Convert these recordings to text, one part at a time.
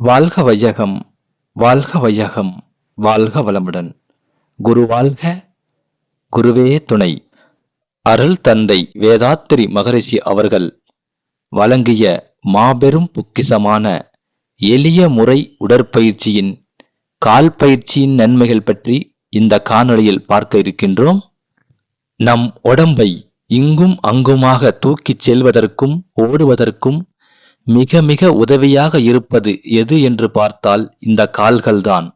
வாழ்க வையகம் வாழ்க வையகம் வாழ்க வளமுடன். குரு வாழ்க குருவே துணை. அருள் தந்தை வேதாத்திரி மகரிஷி அவர்கள் வழங்கிய மாபெரும் பொக்கிசமான எளிய முறை உடற்பயிற்சியின் கால் பயிற்சியின் நன்மைகள் பற்றி இந்த காணொளியில் பார்க்க இருக்கின்றோம். நம் உடம்பை இங்கும் அங்குமாக தூக்கிச் செல்வதற்கும் ஓடுவதற்கும் மிக மிக உதவியாக இருப்பது எது என்று பார்த்தால் இந்த கால்கள்தான்.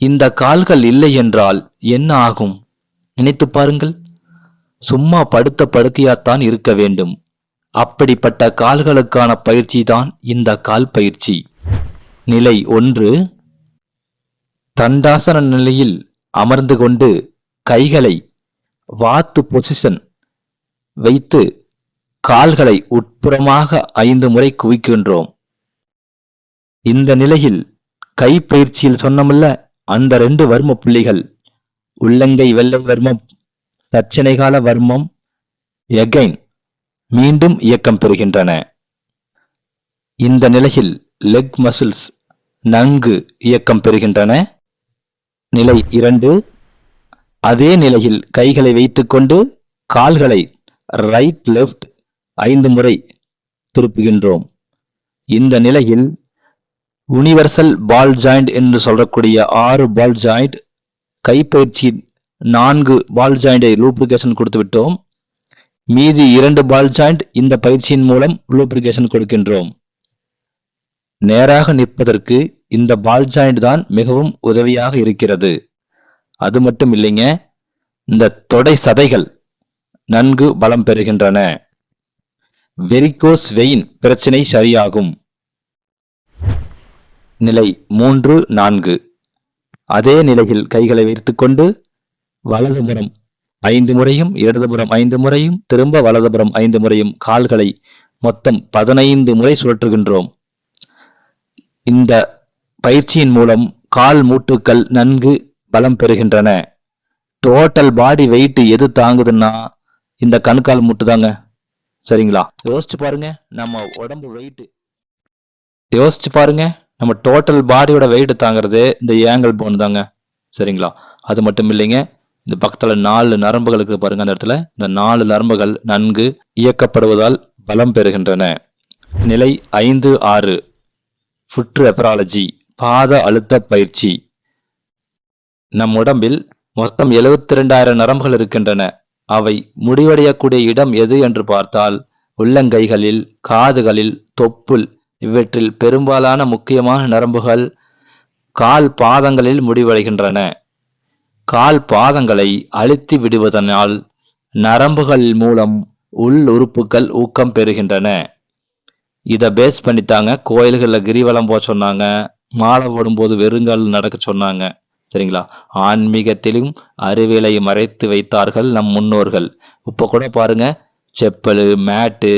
இந்த கால்கள் இல்லை என்றால் என்ன ஆகும்? நினைத்து பாருங்கள். சும்மா படுத்த படுக்கையாத்தான் இருக்க வேண்டும். அப்படிப்பட்ட கால்களுக்கான பயிற்சி தான் இந்த கால் பயிற்சி. நிலை ஒன்று தண்டாசன நிலையில் அமர்ந்து கொண்டு கைகளை வாத்து பொசிஷன் வைத்து கால்களை உட்புறமாக ஐந்து முறை குவிக்கின்றோம். இந்த நிலையில் கை பயிற்சியில் சொன்னமல்ல அந்த ரெண்டு வர்ம புள்ளிகள் உள்ளங்கை வெள்ளை வர்மம் தட்சணைகால வர்மம் எகைன் மீண்டும் இயக்கம் பெறுகின்றன. இந்த நிலையில் லெக் மசில்ஸ் நன்கு இயக்கம் பெறுகின்றன. நிலை இரண்டு அதே நிலையில் கைகளை வைத்துக்கொண்டு கால்களை ரைட் லெஃப்ட் ஐந்து முறை திருப்புகின்றோம். இந்த நிலையில் யூனிவர்சல் பால் ஜாயிண்ட் என்று சொல்லக்கூடிய ஆறு பால் ஜாயிண்ட் கைப்பயிற்சி நான்கு பால் ஜாயிண்டை லூப்ளிகேஷன் கொடுத்து விட்டோம். மீதி இரண்டு பால் ஜாயிண்ட் இந்த பயிற்சியின் மூலம் லூப்ளிகேஷன் கொடுக்கின்றோம். நேராக நிற்பதற்கு இந்த பால் ஜாயிண்ட் தான் மிகவும் உதவியாக இருக்கிறது. அது மட்டும் இல்லைங்க இந்த தொடை சதைகள் நன்கு பலம் பெறுகின்றன. வெரிகோஸ் வெயின் பிரச்சனை சரியாகும். நிலை மூன்று நான்கு. அதே நிலையில் கைகளை வைத்துக்கொண்டு வலதுபுறம் ஐந்து முறையும் இடதுபுறம் ஐந்து முறையும் திரும்ப வலதுபுறம் ஐந்து முறையும் கால்களை மொத்தம் பதினைந்து முறை சுழற்றுகின்றோம். இந்த பயிற்சியின் மூலம் கால் மூட்டுக்கள் நன்கு பலம் பெறுகின்றன. டோட்டல் பாடி வெயிட் எது தாங்குதுன்னா இந்த கண்கால் மூட்டு தாங்க. சரிங்களா? யோசிச்சு பாருங்க நம்ம உடம்பு வெயிட் யோசிச்சு பாருங்க நம்ம டோட்டல் பாடியோட வெயிட் தாங்கிறது இந்த ஏங்கல் போன் தாங்க. சரிங்களா? அது மட்டும் இல்லைங்க இந்த பக்கத்தில் நாலு நரம்புகள் இருக்குது பாருங்க அந்த இடத்துல. இந்த நாலு நரம்புகள் நன்கு இயக்கப்படுவதால் பலம் பெறுகின்றன. நிலை ஐந்து ஆறு. ஃபுட் ரெஃபராலஜி பாத அழுத்த பயிற்சி. நம் உடம்பில் மொத்தம் எழுபத்தி ரெண்டாயிரம் நரம்புகள் இருக்கின்றன. அவை முடிவடையக்கூடிய இடம் எது என்று பார்த்தால் உள்ளங்கைகளில் காதுகளில் தொப்புள் இவற்றில் பெரும்பாலான முக்கியமான நரம்புகள் கால் பாதங்களில் முடிவடைகின்றன. கால் பாதங்களை அழுத்தி விடுவதனால் நரம்புகள் மூலம் உள் உறுப்புகள் ஊக்கம் பெறுகின்றன. இதை பேஸ் பண்ணித்தாங்க. கோயில்களில் கிரிவலம் போக சொன்னாங்க. மாலை போடும்போது வெறுங்கால் நடக்க சொன்னாங்க. சரிங்களா? ஆன்மீகத்திலும் அறிவியலை மறைத்து வைத்தார்கள் நம் முன்னோர்கள். இப்போ கூட பாருங்க செப்பல் மேட்டு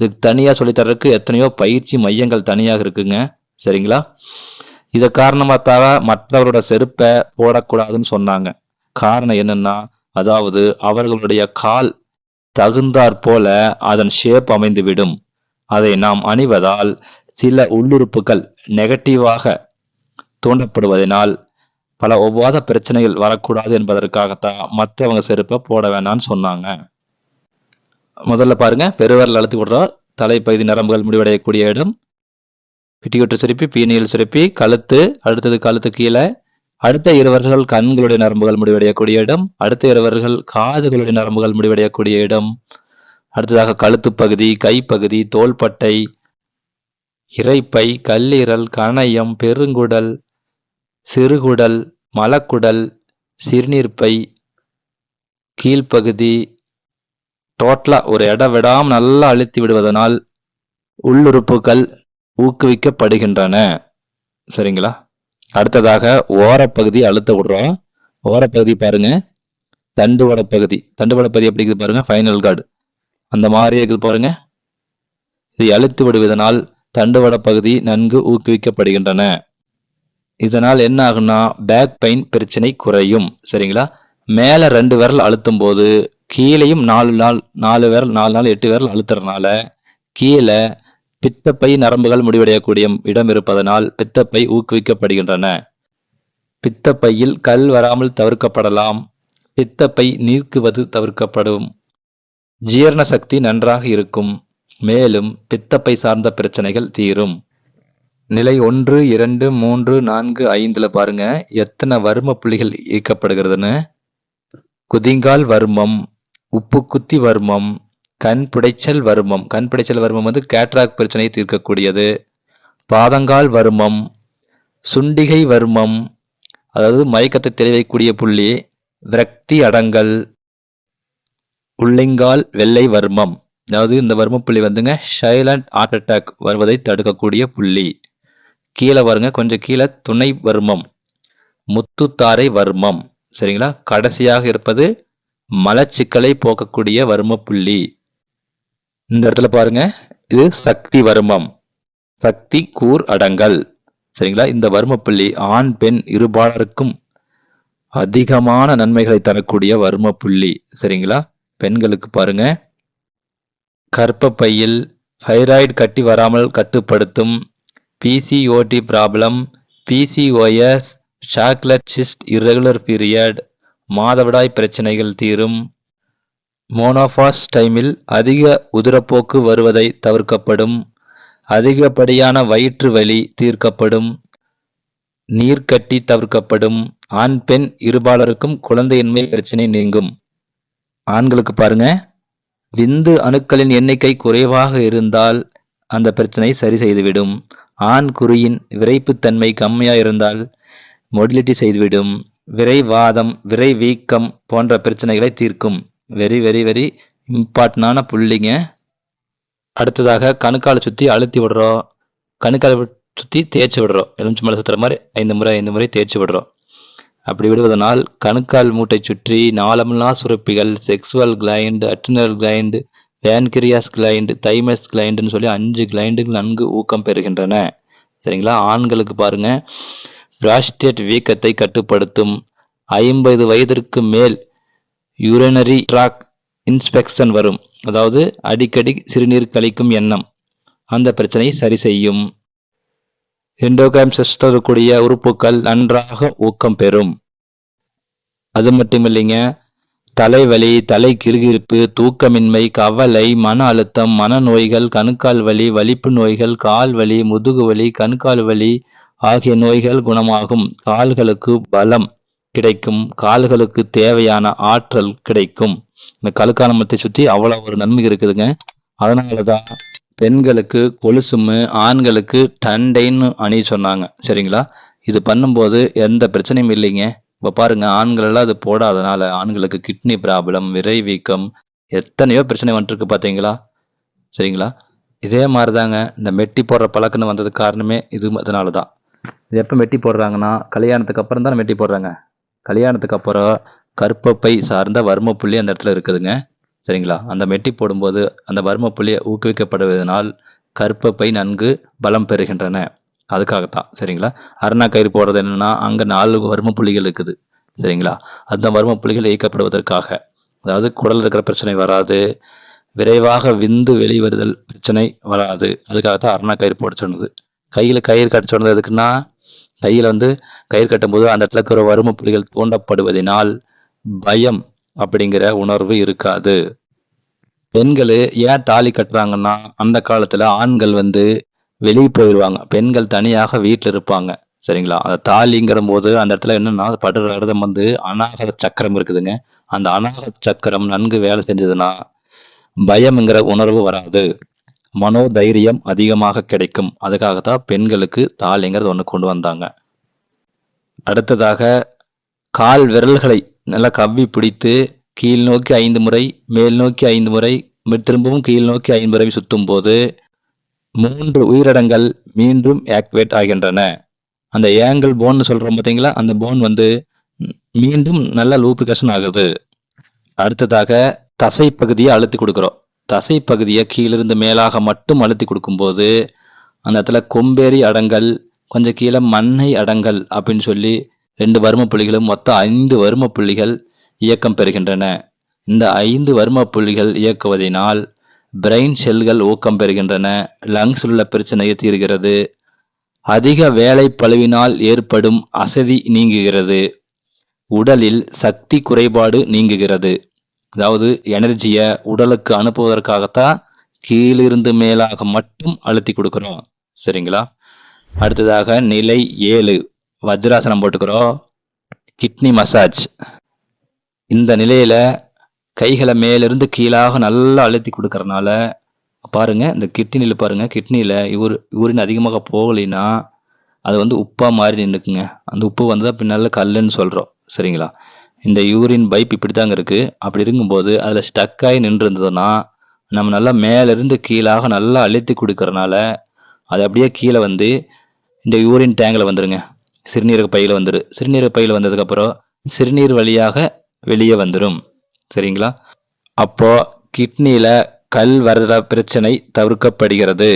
இதுக்கு தனியாக சொல்லித்தரதுக்கு எத்தனையோ பயிற்சி மையங்கள் தனியாக இருக்குங்க. சரிங்களா? இதை காரணமாத்தாக மற்றவரோட செருப்பை போடக்கூடாதுன்னு சொன்னாங்க. காரணம் என்னன்னா அதாவது அவர்களுடைய கால் தகுந்தாற் போல அதன் ஷேப் அமைந்துவிடும். அதை நாம் அணிவதால் சில உள்ளுறுப்புகள் நெகட்டிவாக தூண்டப்படுவதனால் பல ஒவ்வாத பிரச்சனைகள் வரக்கூடாது என்பதற்காகத்தான் மற்றவங்க செருப்பை போட வேணாம்னு சொன்னாங்க. முதல்ல பாருங்க பெருவரல் அழுத்தி விடுறோம் தலைப்பகுதி நரம்புகள் முடிவடையக்கூடிய இடம். பிட்டிக்கொட்டு சுருப்பி பீனியல் சுருப்பி கழுத்து அடுத்தது கழுத்து கீழே. அடுத்த இருவர்கள் கண்களுடைய நரம்புகள் முடிவடையக்கூடிய இடம். அடுத்த இருவர்கள் காதுகளுடைய நரம்புகள் முடிவடையக்கூடிய இடம். அடுத்ததாக கழுத்து பகுதி கைப்பகுதி தோள்பட்டை இறைப்பை கல்லீரல் கணையம் பெருங்குடல் சிறுகுடல் மலக்குடல் சிறுநீர்ப்பை கீழ்ப்பகுதி டோட்டலா ஒரு இடம் விடாமல் நல்லா அழுத்தி விடுவதனால் உள்ளுறுப்புகள் ஊக்குவிக்கப்படுகின்றன. சரிங்களா? அடுத்ததாக ஓரப்பகுதி அழுத்த விடுறோம். ஓரப்பகுதி பாருங்க. தண்டுவட பகுதி. தண்டுவட பகுதி எப்படி இருக்குது பாருங்க? ஃபைனல் கார்டு அந்த மாதிரி இருக்குது பாருங்க. இதை அழுத்து விடுவதனால் தண்டுவட பகுதி நன்கு ஊக்குவிக்கப்படுகின்றன. இதனால் என்ன ஆகும்னா பேக் பெயின் பிரச்சனை குறையும். சரிங்களா? மேலே ரெண்டு விரல் அழுத்தும் போது கீழேயும் நாலு நாள் நாலு விரல் நாலு நாள் எட்டு விரல் அழுத்துறதுனால கீழே பித்தப்பை நரம்புகள் முடிவடையக்கூடிய இடம் இருப்பதனால் பித்தப்பை ஊக்குவிக்கப்படுகின்றன. பித்தப்பையில் கல் வராமல் தவிர்க்கப்படலாம். பித்தப்பை நீக்குவது தவிர்க்கப்படும். ஜீரண சக்தி நன்றாக இருக்கும். மேலும் பித்தப்பை சார்ந்த பிரச்சனைகள் தீரும். நிலை ஒன்று இரண்டு மூன்று நான்கு ஐந்துல பாருங்க. எத்தனை வர்ம புள்ளிகள் இயக்கப்படுகிறதுன்னு? குதிங்கால் வர்மம் உப்பு குத்தி வர்மம் கண் புடைச்சல் வர்மம் கண் புடைச்சல் வர்மம் வந்து கேட்ராக் பிரச்சனையை தீர்க்கக்கூடியது. பாதங்கால் வர்மம் சுண்டிகை வர்மம் அதாவது மயக்கத்தை தெளிவைக்கூடிய புள்ளி விரக்தி அடங்கல் உள்ளிங்கால் வெள்ளை வர்மம் அதாவது இந்த வர்ம புள்ளி வந்துங்க சைலண்ட் ஹார்ட் அட்டாக் வருவதை தடுக்கக்கூடிய புள்ளி. கீழே வருங்க கொஞ்சம் கீழே துணை வர்மம் முத்துத்தாரை வர்மம் சரிங்களா? கடைசியாக இருப்பது மலச்சிக்கலை போக்கக்கூடிய வர்ம புள்ளி இந்த இடத்துல பாருங்க இது சக்தி வர்மம் சக்தி கூர் அடங்கல் சரிங்களா? இந்த வர்ம புள்ளி ஆண் பெண் இருபாலருக்கும் அதிகமான நன்மைகளை தரக்கூடிய வர்ம புள்ளி சரிங்களா? பெண்களுக்கு பாருங்க கர்ப்பப்பையில் ஹைராய்டு கட்டி வராமல் கட்டுப்படுத்தும் PCOD problem PCOS chocolate cyst irregular period மாதவிடாய் பிரச்சனைகள் தீரும். மோனோபாஸ் டைமில் அதிக உதிரப்போக்கு வருவதை தவிர்க்கப்படும். அதிகப்படியான வயிற்று வலி தீர்க்கப்படும். நீர்க்கட்டி தவிர்க்கப்படும். ஆண் பெண் இருபாலருக்கும் குழந்தையின்மை பிரச்சனை நீங்கும். ஆண்களுக்கு பாருங்க. விந்து அணுக்களின் எண்ணிக்கை குறைவாக இருந்தால் அந்த பிரச்சனை சரி செய்துவிடும். ஆண் குறியின் விரைப்புத்தன்மை கம்மியாக இருந்தால் மொடிலிட்டி செய்துவிடும். விரைவாதம் விரை வீக்கம் போன்ற பிரச்சனைகளை தீர்க்கும். வெரி வெரி வெரி இம்பார்ட்டண்டான புள்ளிங்க. அடுத்ததாக கணுக்காலை சுற்றி அழுத்தி விடுறோம் கணுக்காலை சுற்றி தேய்ச்சி விடுறோம் எலுமிச்சை மலை சுற்றுற மாதிரி ஐந்து முறை ஐந்து முறை தேய்ச்சி விடுறோம் அப்படி விடுவதனால் கணுக்கால் மூட்டை சுற்றி நாளமில்லா சுரப்பிகள் sexual gland adrenal gland pancreas gland thymus கிளைண்டுன்னு சொல்லி அஞ்சு கிளைண்டுகள் நன்கு ஊக்கம் பெறுகின்றன. சரிங்களா? ஆண்களுக்கு பாருங்க. பிராஸ்டேட் வீக்கத்தை கட்டுப்படுத்தும். ஐம்பது வயதிற்கு மேல் யூரினரி ட்ராக் இன்ஸ்பெக்ஷன் வரும். அதாவது அடிக்கடி சிறுநீர் கழிக்கும் எண்ணம். அந்த பிரச்சனையை சரி செய்யும். எண்டோகிராம் சிஸ்டருக்குரிய உறுப்புகள் நன்றாக ஊக்கம் பெறும். அது மட்டும் இல்லைங்க தலைவலி தலை கிறுகிறுப்பு தூக்கமின்மை கவலை மன அழுத்தம் மனநோய்கள் கணுக்கால் வலி வலிப்பு நோய்கள் கால் வலி முதுகு வலி கணுக்கால் வலி ஆகிய நோய்கள் குணமாகும். கால்களுக்கு பலம் கிடைக்கும். கால்களுக்கு தேவையான ஆற்றல் கிடைக்கும். இந்த கழுக்காலமத்தை சுற்றி அவ்வளோ ஒரு நன்மை இருக்குதுங்க. அதனால தான் பெண்களுக்கு கொலுசுமு ஆண்களுக்கு டண்டைன்னு அணி சொன்னாங்க. சரிங்களா? இது பண்ணும்போது எந்த பிரச்சனையும் இல்லைங்க. இப்போ பாருங்க ஆண்கள் எல்லாம் அது போடாதனால ஆண்களுக்கு கிட்னி ப்ராப்ளம் விரை வீக்கம் எத்தனையோ பிரச்சனை வந்துட்டுருக்கு பார்த்தீங்களா சரிங்களா? இதே மாதிரி தாங்க இந்த மெட்டி போடுற பழக்கம்னு வந்ததுக்கு காரணமே இது அதனால தான் இது எப்போ மெட்டி போடுறாங்கன்னா கல்யாணத்துக்கு அப்புறம் தான் மெட்டி போடுறாங்க. கல்யாணத்துக்கு அப்புறம் கற்பப்பை சார்ந்த வர்ம புள்ளி அந்த இடத்துல இருக்குதுங்க. சரிங்களா? அந்த மெட்டி போடும்போது அந்த வர்ம புள்ளியை ஊக்குவிக்கப்படுவதனால் கற்பப்பை நன்கு பலம் பெறுகின்றன. அதுக்காகத்தான். சரிங்களா? அருணா கயிறு போடுறது என்னன்னா அங்கே நாலு வர்ம புள்ளிகள் இருக்குது. சரிங்களா? அந்த வர்ம புள்ளிகள் இயக்கப்படுவதற்காக. அதாவது குடல் இருக்கிற பிரச்சனை வராது. விரைவாக விந்து வெளிவருதல் பிரச்சனை வராது. அதுக்காகத்தான் அருணா கயிறு போட சொன்னது. கையில் கயிறு கட்ட சொன்னது எதுக்குன்னா கையில் வந்து கயிறு கட்டும்போது அந்த இடத்துல இருக்கிற வறும புள்ளிகள் தூண்டப்படுவதனால் பயம் அப்படிங்கிற உணர்வு இருக்காது. பெண்கள் ஏன் தாலி கட்டுறாங்கன்னா அந்த காலத்தில் ஆண்கள் வந்து வெளியே போயிடுவாங்க பெண்கள் தனியாக வீட்டில் இருப்பாங்க சரிங்களா? அந்த தாலிங்கிற போது அந்த இடத்துல என்னன்னா படுற இடத்துல வந்து அநாகர சக்கரம் இருக்குதுங்க. அந்த அநாகர சக்கரம் நன்கு வேலை செஞ்சதுன்னா பயம்ங்கிற உணர்வு வராது. மனோதைரியம் அதிகமாக கிடைக்கும். அதுக்காகத்தான் பெண்களுக்கு தாலிங்கிறது ஒன்று கொண்டு வந்தாங்க. அடுத்ததாக கால் விரல்களை நல்லா கவ்வி பிடித்து கீழ் நோக்கி ஐந்து முறை மேல் நோக்கி ஐந்து முறை மி- திரும்பவும் கீழ் நோக்கி ஐந்து முறை சுத்தும் போது மூன்று உயிரிடங்கள் மீண்டும் ஆக்டிவேட் ஆகின்றன. அந்த ஏங்கல் போன் சொல்றோம் பார்த்தீங்களா? அந்த போன் வந்து மீண்டும் நல்ல லூப்ரிகேஷன் ஆகுது. அடுத்ததாக தசை பகுதியை அழுத்தி கொடுக்குறோம். தசை பகுதியை கீழிருந்து மேலாக மட்டும் அழுத்தி கொடுக்கும்போது அந்த இடத்துல கொம்பேரி அடங்கல் கொஞ்சம் கீழே மண்ணை அடங்கல் அப்படின்னு சொல்லி ரெண்டு வர்ம புள்ளிகளும் மொத்தம் ஐந்து வர்ம புள்ளிகள் இயக்கம் பெறுகின்றன. இந்த ஐந்து வர்ம புள்ளிகள் இயக்குவதனால் பிரெயின் செல்கள் ஊக்கம் பெறுகின்றன. லங்ஸ் உள்ள பிரச்சனையை தீர்கிறது அதிக வேலை பழுவினால் ஏற்படும் அசதி நீங்குகிறது. உடலில் சக்தி குறைபாடு நீங்குகிறது. அதாவது எனர்ஜியை உடலுக்கு அனுப்புவதற்காகத்தான் கீழிருந்து மேலாக மட்டும் அழுத்தி கொடுக்குறோம். சரிங்களா? அடுத்ததாக நிலை ஏழு. வஜ்ராசனம் போட்டுக்கிறோம். கிட்னி மசாஜ் இந்த நிலையில கைகளை மேலிருந்து கீழாக நல்லா அழுத்தி கொடுக்கறனால பாருங்க இந்த கிட்னியில் பாருங்க கிட்னியில் யூர் யூரின் அதிகமாக போகலைன்னா அது வந்து உப்பாக மாறி நின்றுக்குங்க அந்த உப்பு வந்ததா பின்னால் கல்லுன்னு சொல்கிறோம் சரிங்களா? இந்த யூரின் பைப் இப்படி தாங்க இருக்குது அப்படி இருக்கும்போது அதில் ஸ்டக் ஆகி நின்று இருந்ததுன்னா நம்ம நல்லா மேலிருந்து கீழாக நல்லா அழுத்தி கொடுக்கறனால அது அப்படியே கீழே வந்து இந்த யூரின் டேங்கில் வந்துருங்க. சிறுநீரக பையில் வந்துடும் சிறுநீரக பையில் வந்ததுக்கப்புறம் சிறுநீர் வழியாக வெளியே வந்துடும் சரிங்களா? அப்போ கிட்னியில கல் வர்ற பிரச்சனை தவிர்க்கப்படுகிறது.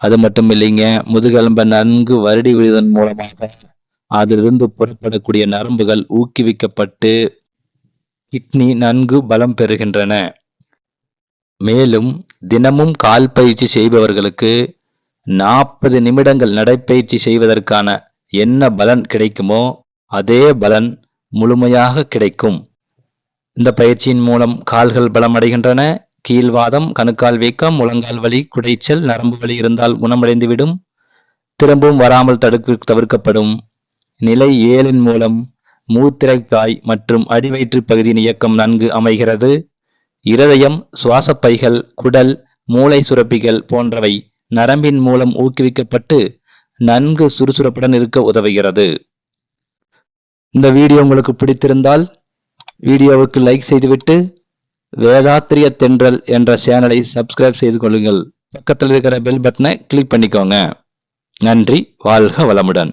அது மட்டும் இல்லைங்க முதுகெலும்பை நன்கு வருடி விடுவதன் மூலமாக அதிலிருந்து புறப்படக்கூடிய நரம்புகள் ஊக்குவிக்கப்பட்டு கிட்னி நன்கு பலம் பெறுகின்றன. மேலும் தினமும் கால் பயிற்சி செய்பவர்களுக்கு நாற்பது நிமிடங்கள் நடைப்பயிற்சி செய்வதற்கான என்ன பலன் கிடைக்குமோ அதே பலன் முழுமையாக கிடைக்கும். இந்த பயிற்சியின் மூலம் கால்கள் பலமடைகின்றன. கீழ்வாதம் கணுக்கால் வீக்கம் முழங்கால் வலி குடைச்சல் நரம்பு வலி இருந்தால் குணமடைந்துவிடும். திரும்பவும் வராமல் தடுக்க தவிர்க்கப்படும். நிலை ஏழின் மூலம் மூத்திரைக்காய் மற்றும் அடிவயிற்று பகுதியின் இயக்கம் நன்கு அமைகிறது. இருதயம் சுவாசப்பைகள் குடல் மூளை சுரப்பிகள் போன்றவை நரம்பின் மூலம் ஊக்குவிக்கப்பட்டு நன்கு சுறுசுறுப்புடன் இருக்க உதவுகிறது. இந்த வீடியோ உங்களுக்கு பிடித்திருந்தால் வீடியோவுக்கு லைக் செய்துவிட்டு வேதாத்திரிய தென்றல் என்ற சேனலை சப்ஸ்கிரைப் செய்து கொள்ளுங்கள். பக்கத்தில் இருக்கிற பெல் பட்டனை கிளிக் பண்ணிக்கோங்க. நன்றி வாழ்க வளமுடன்.